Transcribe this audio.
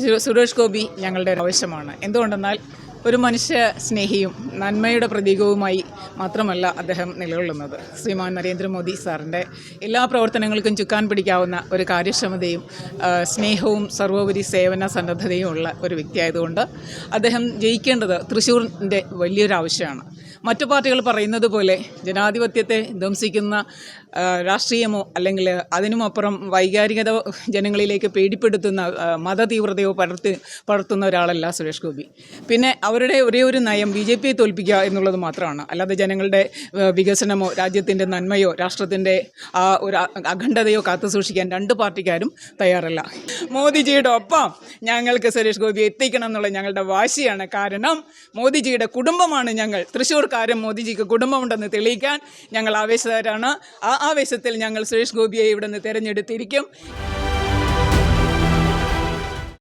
സുരേഷ് ഗോപി ഞങ്ങളുടെ ആവശ്യമാണ്. എന്തുകൊണ്ടെന്നാൽ ഒരു മനുഷ്യ സ്നേഹിയും നന്മയുടെ പ്രതീകവുമായി മാത്രമല്ല അദ്ദേഹം നിലകൊള്ളുന്നത്. ശ്രീമാൻ നരേന്ദ്രമോദി സാറിന്റെ എല്ലാ പ്രവർത്തനങ്ങൾക്കും ചുക്കാൻ പിടിക്കാവുന്ന ഒരു കാര്യക്ഷമതയും സ്നേഹവും സർവോപരി സേവന സന്നദ്ധതയും ഉള്ള ഒരു വ്യക്തിയായതുകൊണ്ട് അദ്ദേഹം ജയിക്കേണ്ടത് തൃശ്ശൂരിന്റെ വലിയൊരു ആവശ്യമാണ്. മറ്റു പാർട്ടികൾ പറയുന്നത് പോലെ ജനാധിപത്യത്തെ ധ്വംസിക്കുന്ന രാഷ്ട്രീയമോ അല്ലെങ്കിൽ അതിനുമപ്പുറം വൈകാരികത ജനങ്ങളിലേക്ക് പേടിപ്പെടുത്തുന്ന മത മതതീവ്രതയോ പടർത്തി പടർത്തുന്ന ഒരാളല്ല സുരേഷ് ഗോപി. പിന്നെ അവരുടെ ഒരേ ഒരു നയം ബി ജെ പിയെ തോൽപ്പിക്കുക എന്നുള്ളത് മാത്രമാണ്. അല്ലാതെ ജനങ്ങളുടെ വികസനമോ രാജ്യത്തിന്റെ നന്മയോ രാഷ്ട്രത്തിന്റെ ആ ഒരു അഖണ്ഡതയോ കാത്തു സൂക്ഷിക്കാൻ രണ്ട് പാർട്ടിക്കാരും തയ്യാറല്ല. മോദിജിയുടെ ഒപ്പം ഞങ്ങൾക്ക് സുരേഷ് ഗോപി എത്തിക്കണം എന്നുള്ള ഞങ്ങളുടെ വാശിയാണ്. കാരണം മോദിജിയുടെ കുടുംബമാണ് ഞങ്ങൾ തൃശ്ശൂർക്കാരും മോദിജിക്ക് കുടുംബമുണ്ടെന്ന് തെളിയിക്കാൻ ഞങ്ങൾ ആവേശകരാണ് ആ ആവേശത്തിൽ ഞങ്ങൾ സുരേഷ് ഗോപിയെ ഇവിടെ നിന്ന് തിരഞ്ഞെടുത്തിരിക്കും.